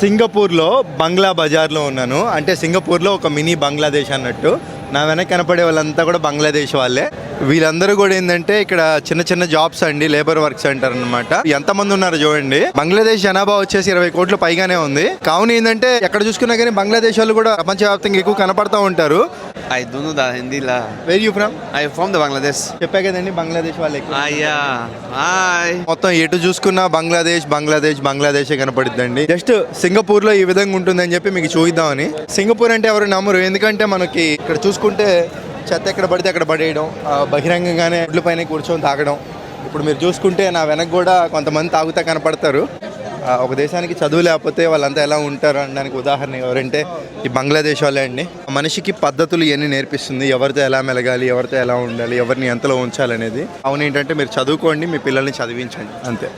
సింగపూర్లో బంగ్లా బజార్లో ఉన్నాను. అంటే సింగపూర్లో ఒక మినీ బంగ్లాదేశ్ అన్నట్టు. నా వెనక కనపడే వాళ్ళంతా కూడా బంగ్లాదేశ్ వాళ్ళే. వీళ్ళందరూ కూడా ఏంటంటే ఇక్కడ చిన్న చిన్న జాబ్స్ అండి లేబర్ వర్క్స్ అంటారు అనమాట ఎంతమంది ఉన్నారు చూడండి. బంగ్లాదేశ్ జనాభా వచ్చేసి ఇరవై కోట్లు పైగానే ఉంది. కావున ఏంటంటే ఎక్కడ చూసుకున్నా కానీ బంగ్లాదేశ్ వాళ్ళు కూడా ప్రపంచవ్యాప్తంగా ఎక్కువ కనపడతా ఉంటారు. I don't know the Hindi lah. Very you from I'm from the Bangladesh. చెప్పా కదండి బంగ్లాదేశ్ వాళ్ళు ఎక్కువ Ah yeah. Hi. మొత్తం ఎటు చూసుకున్నా బంగ్లాదేశ్ బంగ్లాదేశ్ బంగ్లాదేశే కనపడుద్దండి జస్ట్ సింగపూర్లో ఈ విధంగా ఉంటుందని చెప్పి మీకు చూద్దామని సింగపూర్ అంటే ఎవరు నమ్మరు ఎందుకంటే మనకి ఇక్కడ చూసుకుంటే చెత్త ఎక్కడ పడితే అక్కడ పడేయడం ఆ, బహిరంగంగానే ఒడ్ల పైన కూర్చొని తాగడం ఇప్పుడు మీరు చూసుకుంటే నా వెనక కూడా కొంతమంది తాగుతా కనపడతారు ఒక దేశానికి చదువు లేకపోతే వాళ్ళంతా ఎలా ఉంటారు అనడానికి ఉదాహరణ ఎవరంటే ఈ బంగ్లాదేశ్ వాళ్ళే అండి. మనిషికి పద్ధతులు ఇవన్నీ నేర్పిస్తుంది ఎవరితో ఎలా మెలగాలి ఎవరితో ఎలా ఉండాలి ఎవరిని ఎంతలో ఉంచాలనేది. అవును ఏంటంటే మీరు చదువుకోండి మీ పిల్లల్ని చదివించండి అంతే.